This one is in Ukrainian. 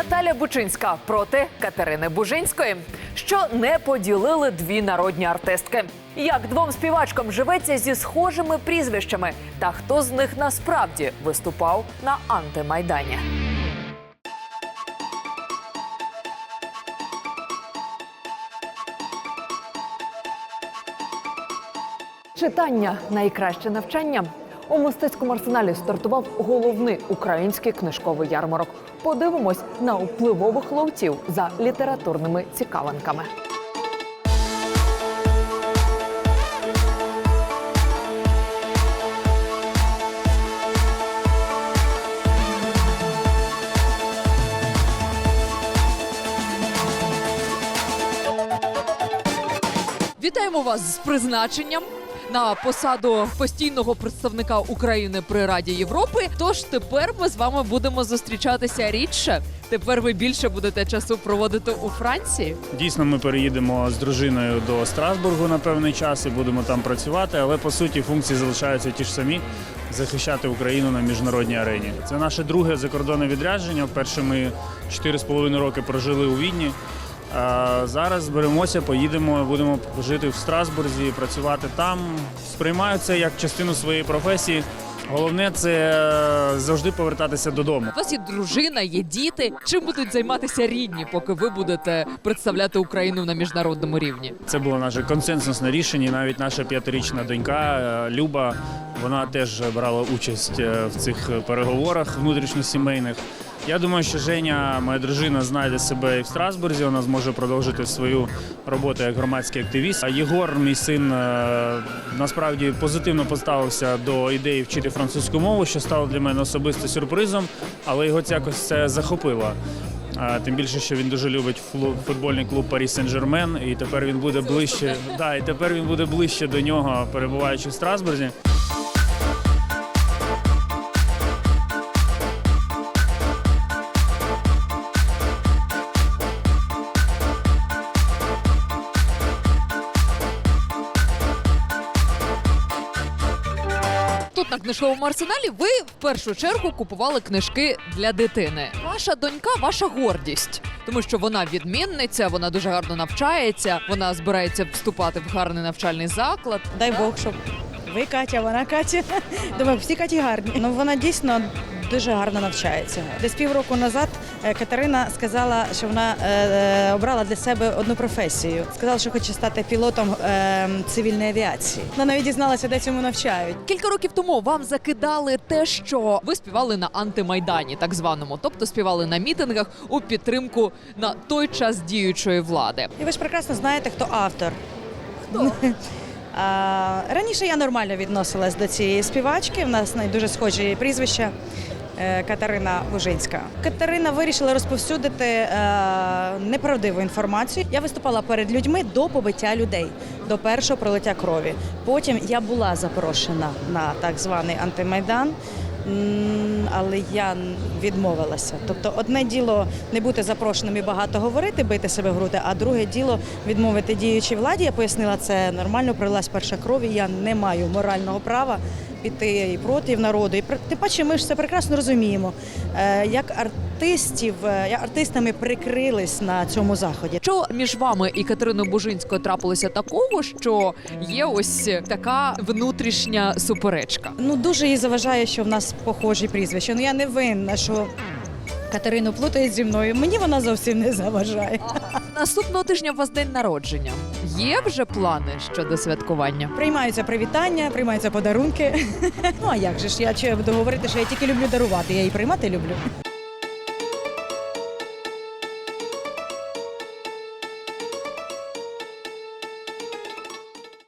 Наталя Бучинська проти Катерини Бужинської, що не поділили дві народні артистки. Як двом співачкам живеться зі схожими прізвищами, та хто з них насправді виступав на антимайдані? Читання найкраще навчання. У мистецькому арсеналі стартував головний український книжковий ярмарок. Подивимось на впливових ловців за літературними цікавинками. Вітаємо вас з призначенням. На посаду постійного представника України при Раді Європи. Тож тепер ми з вами будемо зустрічатися рідше. Тепер ви більше будете часу проводити у Франції. Дійсно, ми переїдемо з дружиною до Страсбургу на певний час і будемо там працювати, але по суті функції залишаються ті ж самі захищати Україну на міжнародній арені. Це наше друге закордонне відрядження. Вперше ми 4,5 роки прожили у Відні. А зараз зберемося, поїдемо, будемо жити в Страсбурзі, працювати там. Сприймаю це як частину своєї професії. Головне це е, завжди повертатися додому. У вас є дружина, є діти. Чим будуть займатися рідні, поки ви будете представляти Україну на міжнародному рівні? Це було наше консенсусне рішення. Навіть наша п'ятирічна донька е, Люба вона теж брала участь е, в цих переговорах внутрішньосімейних. Я думаю, що Женя, моя дружина, знайде себе і в Страсбурзі. Вона зможе продовжити свою роботу як громадський активіст. А Єгор, мій син, е, насправді позитивно поставився до ідеї вчити французьку мову, що стало для мене особисто сюрпризом, але його якось це захопило. Тим більше, що він дуже любить футбольний клуб Парі Сен-Жермен, і тепер він буде ближче. Да, і тепер він буде ближче до нього, перебуваючи в Страсбурзі. Тут на книжковому арсеналі ви в першу чергу купували книжки для дитини. Ваша донька, ваша гордість, тому що вона відмінниця, вона дуже гарно навчається, вона збирається вступати в гарний навчальний заклад. Дай Бог, щоб ви Катя, вона Катя. Думаю, всі Каті гарні. Ну вона дійсно дуже гарно навчається. Десь півроку назад е, Катерина сказала, що вона е, е, обрала для себе одну професію. Сказала, що хоче стати пілотом цивільної авіації. Вона навіть дізналася, де цьому навчають. Кілька років тому вам закидали те, що ви співали на антимайдані, так званому, тобто співали на мітингах у підтримку на той час діючої влади. І ви ж прекрасно знаєте, хто автор. Хто? А, раніше я нормально відносилась до цієї співачки. В нас дуже схожі прізвища. Е, Катерина Лужинська. Катерина вирішила розповсюдити е, неправдиву інформацію. Я виступала перед людьми до побиття людей, до першого пролиття крові. Потім я була запрошена на так званий антимайдан. Але я відмовилася. Тобто, одне діло не бути запрошеним і багато говорити, бити себе в груди, а друге діло відмовити діючій владі. Я пояснила це нормально, пролилась перша кров, і я не маю морального права піти і проти народу. І тим паче, ми ж це прекрасно розуміємо. Е, Як артистів, е, артистами прикрились на цьому заході. Що між вами і Катериною Бужинською трапилося такого, що є ось така внутрішня суперечка? Ну дуже їй заважає, що в нас похожі прізвища. Ну я не винна, що Катерину плутає зі мною. Мені вона зовсім не заважає. Наступного тижня у вас день народження. Є вже плани щодо святкування? Приймаються привітання, приймаються подарунки. Ну а як же ж я чи буду говорити, що я тільки люблю дарувати, я і приймати люблю.